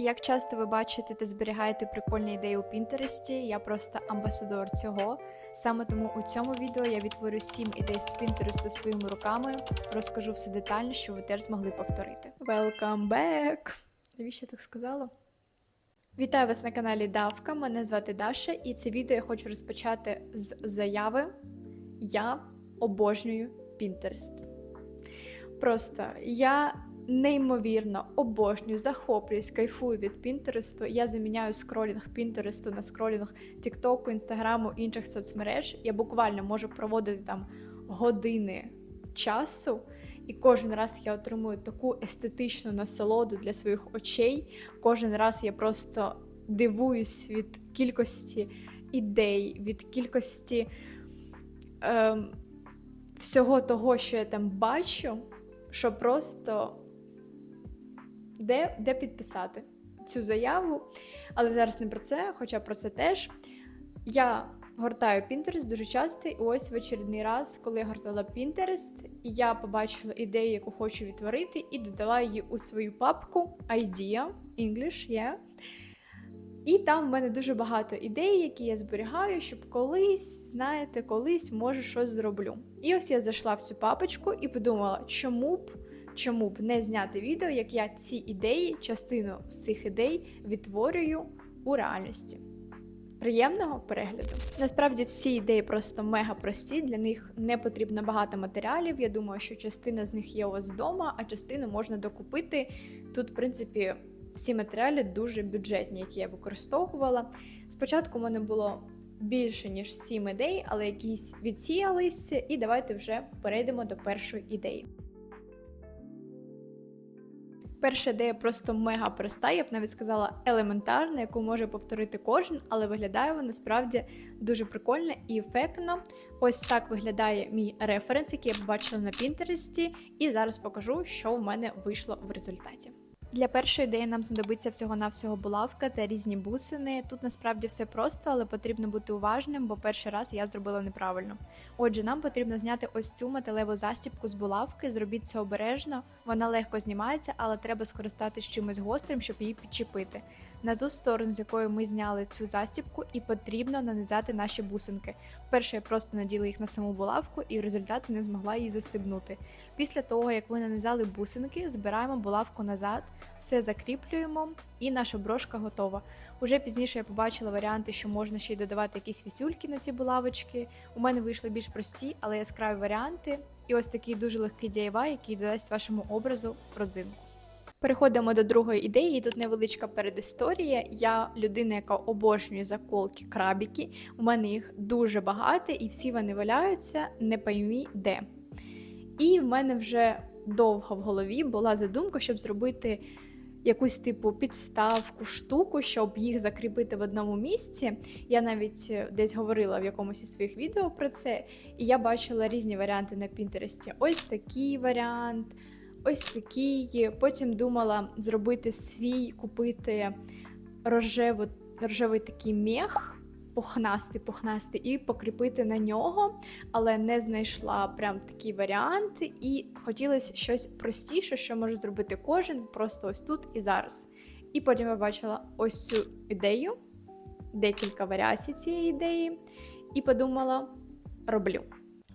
Як часто ви бачите та зберігаєте прикольні ідеї у Пінтересті, я просто амбасадор цього. Саме тому у цьому відео я відтворю 7 ідей з Пінтересту своїми руками, розкажу все детально, що ви теж змогли повторити. Welcome back! Навіщо я так сказала? Вітаю вас на каналі Давка. Мене звати Даша, і це відео я хочу розпочати з заяви Я обожнюю Пінтерест. Просто я неймовірно обожнюю, захоплююсь, кайфую від Пінтересту. Я заміняю скролінг Пінтересту на скролінг Тіктоку, Інстаграму, інших соцмереж. Я буквально можу проводити там години часу. І кожен раз я отримую таку естетичну насолоду для своїх очей. Кожен раз я просто дивуюсь від кількості ідей, від кількості ем, всього того, що я там бачу, що просто де, де підписати цю заяву. Але зараз не про це, хоча про це теж. Я гортаю Pinterest дуже часто, і ось в очередний раз, коли я гортала Pinterest, я побачила ідею, яку хочу відтворити, і додала її у свою папку Idea English, yeah. І там в мене дуже багато ідей, які я зберігаю, щоб колись, знаєте, колись може щось зроблю. І ось я зайшла в цю папочку і подумала, чому б чому б не зняти відео, як я ці ідеї, частину з цих ідей відтворюю у реальності. Приємного перегляду. Насправді всі ідеї просто мега прості. Для них не потрібно багато матеріалів. Я думаю, що частина з них є у вас вдома, а частину можна докупити. Тут, в принципі, всі матеріали дуже бюджетні, які я використовувала. Спочатку в мене було більше ніж сім ідей, але якісь відсіялися, і давайте вже перейдемо до першої ідеї. Перша ідея просто мега проста, я б навіть сказала елементарна, яку може повторити кожен, але виглядає вона справді дуже прикольно і ефектно. Ось так виглядає мій референс, який я побачила на Пінтересті, і зараз покажу, що в мене вийшло в результаті. Для першої ідеї нам знадобиться всього-навсього булавка та різні бусини. Тут насправді все просто, але потрібно бути уважним, бо перший раз я зробила неправильно. Отже, нам потрібно зняти ось цю металеву застібку з булавки. Зробіть це обережно, вона легко знімається, але треба скористатися чимось гострим, щоб її підчепити. На ту сторону, з якої ми зняли цю застібку, і потрібно нанизати наші бусинки. Перше я просто наділа їх на саму булавку і в результаті не змогла її застебнути. Після того, як ви нанизали бусинки, збираємо булавку назад, все закріплюємо, і наша брошка готова. Уже пізніше я побачила варіанти, що можна ще й додавати якісь вісюльки на ці булавочки. У мене вийшли більш прості, але яскраві варіанти. І ось такий дуже легкий DIY, який додасть вашому образу родзинку. Переходимо до другої ідеї. Тут невеличка передісторія. Я людина, яка обожнює заколки, крабіки. У мене їх дуже багато, і всі вони валяються, не поймі де. І в мене вже довго в голові була задумка, щоб зробити якусь типу підставку, штуку, щоб їх закріпити в одному місці. Я навіть десь говорила в якомусь із своїх відео про це, і я бачила різні варіанти на Пінтересті. Ось такий варіант ось такий. Потім думала зробити свій, купити рожеву, рожевий такий мех, пухнастий, пухнастий, і покріпити на нього, але не знайшла прям такий варіант. І хотілося щось простіше, що може зробити кожен, просто ось тут і зараз. І потім я бачила ось цю ідею, декілька варіацій цієї ідеї, і подумала: роблю.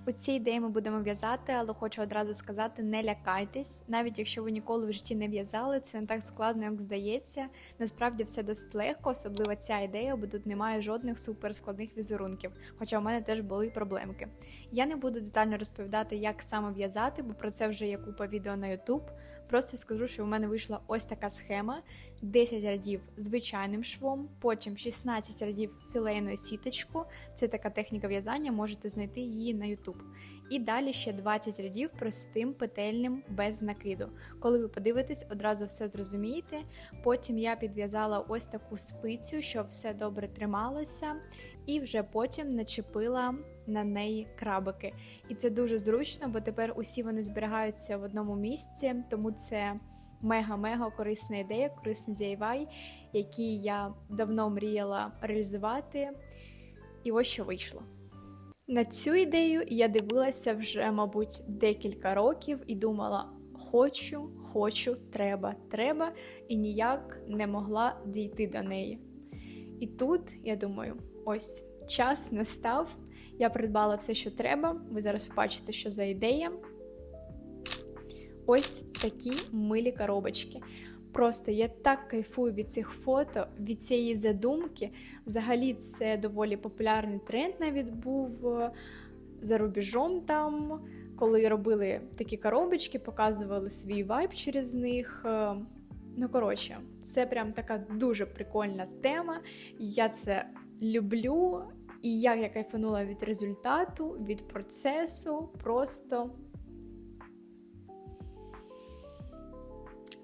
У цій ідеї ми будемо в'язати, але хочу одразу сказати: не лякайтесь, навіть якщо ви ніколи в житті не в'язали, це не так складно, як здається. Насправді все досить легко, особливо ця ідея, бо тут немає жодних суперскладних візерунків, хоча у мене теж були проблемки. Я не буду детально розповідати, як саме в'язати, бо про це вже є купа відео на YouTube. Просто скажу, що у мене вийшла ось така схема: 10 рядів звичайним швом, потім 16 рядів філейною сіточку. Це така техніка в'язання, можете знайти її на YouTube. І далі ще 20 рядів простим петельним без накиду. Коли ви подивитесь, одразу все зрозумієте. Потім я підв'язала ось таку спицю, щоб все добре трималося, і вже потім начепила на неї крабики. І це дуже зручно, бо тепер усі вони зберігаються в одному місці, тому це мега-мега корисна ідея, корисний DIY, який я давно мріяла реалізувати. І ось що вийшло. На цю ідею я дивилася вже, мабуть, декілька років і думала: хочу, хочу, треба, треба, і ніяк не могла дійти до неї. І тут, я думаю, ось час настав. Я придбала все, що треба. Ви зараз побачите, що за ідея. Ось такі милі коробочки. Просто я так кайфую від цих фото, від цієї задумки. Взагалі, це доволі популярний тренд навіть був е, за рубежом там, коли робили такі коробочки, показували свій вайб через них. Е, Ну, коротше, це прям така дуже прикольна тема. Я це люблю, і як я кайфанула від результату, від процесу, просто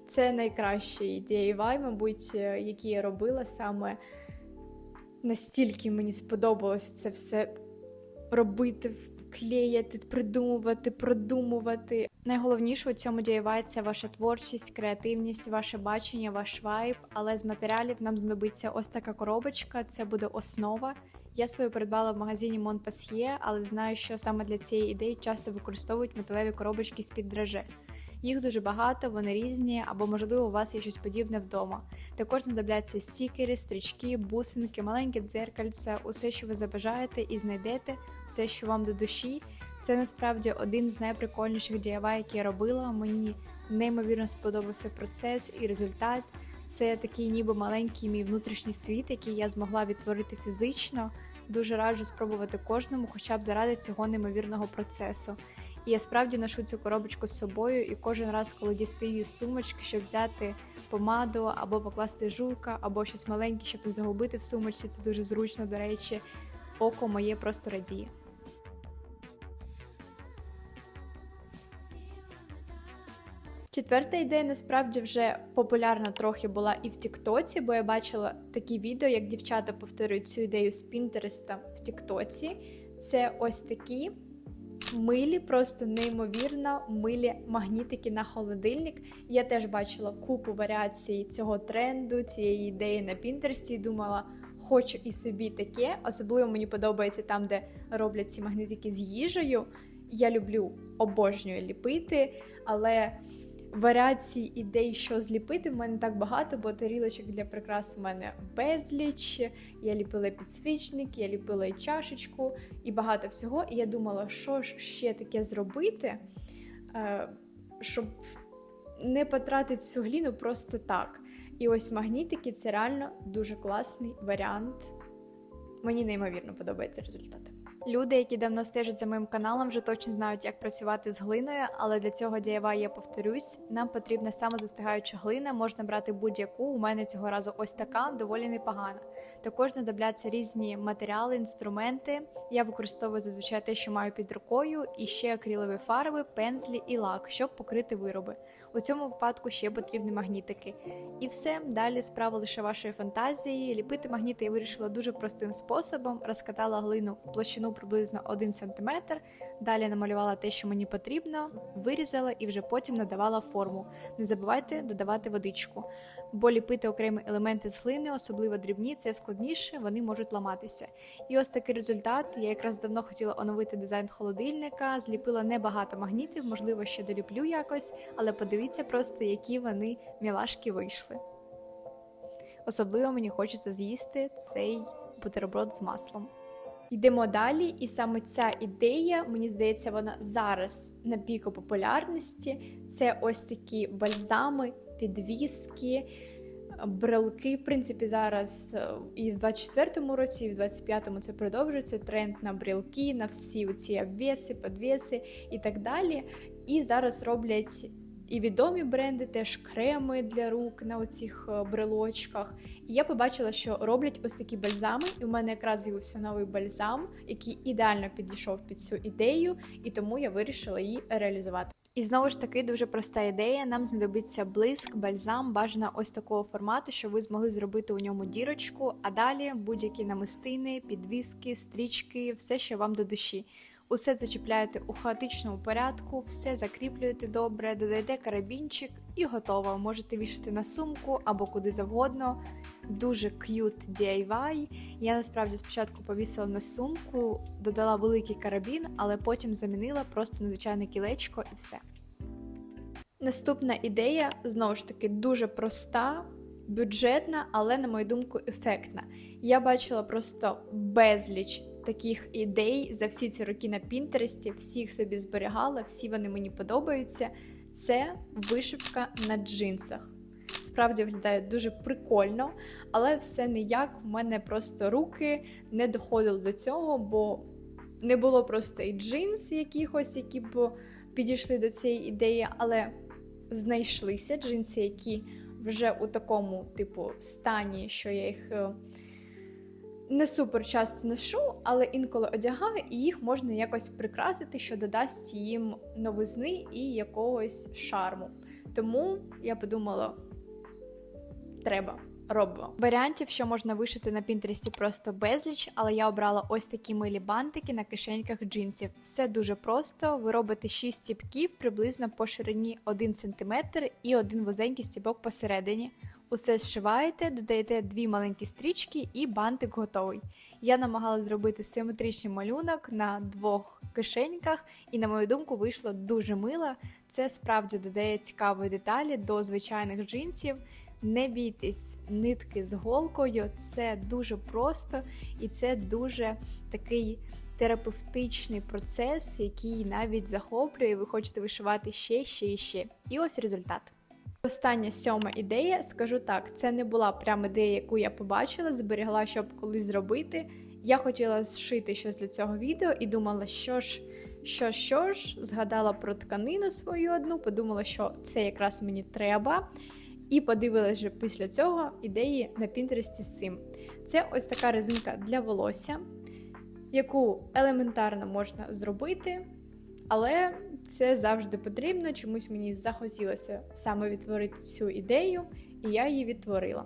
це найкращий DIY, мабуть, е, які я робила саме настільки мені сподобалось це все робити, вклеяти, придумувати, продумувати. Найголовніше у цьому DIY – ваша творчість, креативність, ваше бачення, ваш вайб. Але з матеріалів нам знадобиться ось така коробочка. Це буде основа. Я свою придбала в магазині Монпасьє, але знаю, що саме для цієї ідеї часто використовують металеві коробочки з-під драже. Їх дуже багато, вони різні, або, можливо, у вас є щось подібне вдома. Також знадобляться стікери, стрічки, бусинки, маленьке дзеркальце, усе, що ви забажаєте, і знайдете, все, що вам до душі. Це насправді один з найприкольніших DIY, які я робила. Мені неймовірно сподобався процес і результат. Це такий, ніби маленький мій внутрішній світ, який я змогла відтворити фізично. Дуже раджу спробувати кожному, хоча б заради цього неймовірного процесу. І я справді ношу цю коробочку з собою, і кожен раз, коли дістаю її з сумочки, щоб взяти помаду або покласти жука, або щось маленьке, щоб не загубити в сумочці, це дуже зручно, до речі, око моє просто радіє. Четверта ідея насправді вже популярна трохи була і в Тіктоці, бо я бачила такі відео, як дівчата повторюють цю ідею з Пінтереста в Тіктоці. Це ось такі милі, просто неймовірно милі магнітики на холодильник. Я теж бачила купу варіацій цього тренду, цієї ідеї на Пінтерсті думала, хочу і собі таке. Особливо мені подобається там, де роблять ці магнітики з їжею. Я люблю обожнюю ліпити, але варіацій ідей, що зліпити, в мене так багато, бо тарілочок для прикрас у мене безліч. Я ліпила підсвічник, я ліпила і чашечку, і багато всього. І я думала, що ж ще таке зробити, е, щоб не потратити цю гліну просто так. І ось магнітики це реально дуже класний варіант. Мені неймовірно подобається результат. Люди, які давно стежать за моїм каналом, вже точно знають, як працювати з глиною, але для цього DIY я повторюсь. Нам потрібна самозастигаюча глина, можна брати будь-яку. У мене цього разу ось така, доволі непогана. Також знадобляться різні матеріали, інструменти. Я використовую зазвичай те, що маю під рукою, і ще акрилові фарби, пензлі і лак, щоб покрити вироби. У цьому випадку ще потрібні магнітики. І все, далі справа лише вашої фантазії. Ліпити магніти я вирішила дуже простим способом, розкатала глину в площину приблизно 1 см, далі намалювала те, що мені потрібно, вирізала і вже потім надавала форму. Не забувайте додавати водичку бо ліпити окремі елементи з глини, особливо дрібні, це складніше, вони можуть ламатися. І ось такий результат. Я якраз давно хотіла оновити дизайн холодильника, зліпила небагато магнітів, можливо, ще доліплю якось, але подивіться просто, які вони мілашки вийшли. Особливо мені хочеться з'їсти цей бутерброд з маслом. Йдемо далі, і саме ця ідея, мені здається, вона зараз на піку популярності. Це ось такі бальзами підвіски, брелки. В принципі, зараз е, і в 24-му році, і в 25-му це продовжується тренд на брелки, на всі ці обвеси, підвеси і так далі. І зараз роблять. І відомі бренди, теж креми для рук на оцих е, брелочках. І я побачила, що роблять ось такі бальзами, і у мене якраз з'явився новий бальзам, який ідеально підійшов під цю ідею, і тому я вирішила її реалізувати. І знову ж таки дуже проста ідея. Нам знадобиться блиск, бальзам, бажано ось такого формату, щоб ви змогли зробити у ньому дірочку, а далі будь-які намистини, підвіски, стрічки, все, що вам до душі. Усе зачіпляєте у хаотичному порядку, все закріплюєте добре, додаєте карабінчик і готово. Можете вішати на сумку або куди завгодно. Дуже к'ют DIY. Я насправді спочатку повісила на сумку, додала великий карабін, але потім замінила просто на звичайне кілечко і все. Наступна ідея знову ж таки дуже проста, бюджетна, але, на мою думку, ефектна. Я бачила просто безліч таких ідей за всі ці роки на Пінтересті, всіх собі зберігала, всі вони мені подобаються. Це вишивка на джинсах. Справді виглядає дуже прикольно, але все ніяк в мене просто руки не доходили до цього, бо не було просто і джинс якихось, які б підійшли до цієї ідеї, але знайшлися джинси, які вже у такому типу стані, що я їх е, не супер часто ношу, але інколи одягаю, і їх можна якось прикрасити, що додасть їм новизни і якогось шарму. Тому я подумала, треба. Робимо. Варіантів, що можна вишити на Пінтересті, просто безліч, але я обрала ось такі милі бантики на кишеньках джинсів. Все дуже просто. Ви робите 6 стіпків приблизно по ширині 1 см і один вузенький стібок посередині. Усе зшиваєте, додаєте дві маленькі стрічки і бантик готовий. Я намагалась зробити симетричний малюнок на двох кишеньках, і, на мою думку, вийшло дуже мило. Це справді додає цікавої деталі до звичайних джинсів. Не бійтесь нитки з голкою, це дуже просто і це дуже такий терапевтичний процес, який навіть захоплює, ви хочете вишивати ще, ще і ще. І ось результат. Остання сьома ідея, скажу так, це не була прямо ідея, яку я побачила, зберігла, щоб колись зробити. Я хотіла зшити щось для цього відео і думала, що ж, що, що ж, згадала про тканину свою одну, подумала, що це якраз мені треба. І подивилася вже після цього ідеї на Пінтересті з цим. Це ось така резинка для волосся, яку елементарно можна зробити, але це завжди потрібно. Чомусь мені захотілося саме відтворити цю ідею, і я її відтворила.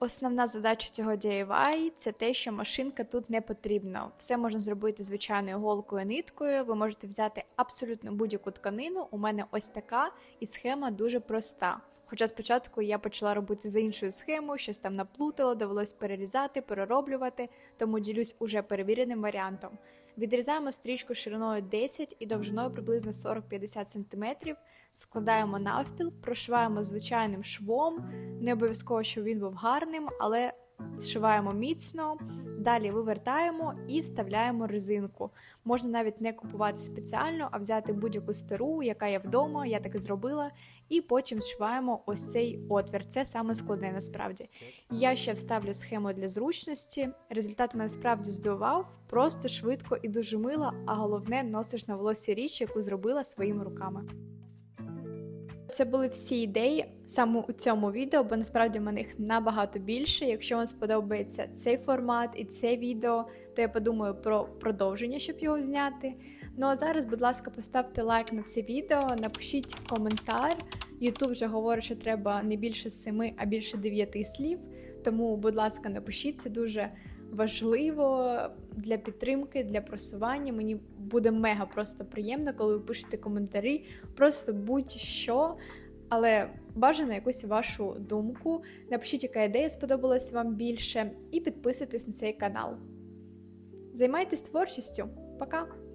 Основна задача цього DIY – це те, що машинка тут не потрібна. Все можна зробити звичайною голкою ниткою. Ви можете взяти абсолютно будь-яку тканину. У мене ось така, і схема дуже проста. Хоча спочатку я почала робити за іншою схемою, щось там наплутала, довелось перерізати, перероблювати, тому ділюсь уже перевіреним варіантом. Відрізаємо стрічку шириною 10 і довжиною приблизно 40-50 см, складаємо навпіл, прошиваємо звичайним швом, не обов'язково, щоб він був гарним, але зшиваємо міцно, далі вивертаємо і вставляємо резинку. Можна навіть не купувати спеціально, а взяти будь-яку стару, яка є вдома, я так і зробила, і потім зшиваємо ось цей отвір. Це саме складне насправді. Я ще вставлю схему для зручності. Результат мене справді здивував, просто швидко і дуже мило, а головне носиш на волосі річ, яку зробила своїми руками. Це були всі ідеї саме у цьому відео, бо насправді в мене їх набагато більше. Якщо вам сподобається цей формат і це відео, то я подумаю про продовження, щоб його зняти. Ну а зараз, будь ласка, поставте лайк на це відео, напишіть коментар. Ютуб вже говорить, що треба не більше семи, а більше дев'яти слів. Тому, будь ласка, напишіть це дуже важливо для підтримки, для просування. Мені буде мега просто приємно, коли ви пишете коментарі, просто будь-що. Але бажано якусь вашу думку. Напишіть, яка ідея сподобалась вам більше, і підписуйтесь на цей канал. Займайтесь творчістю. Пока!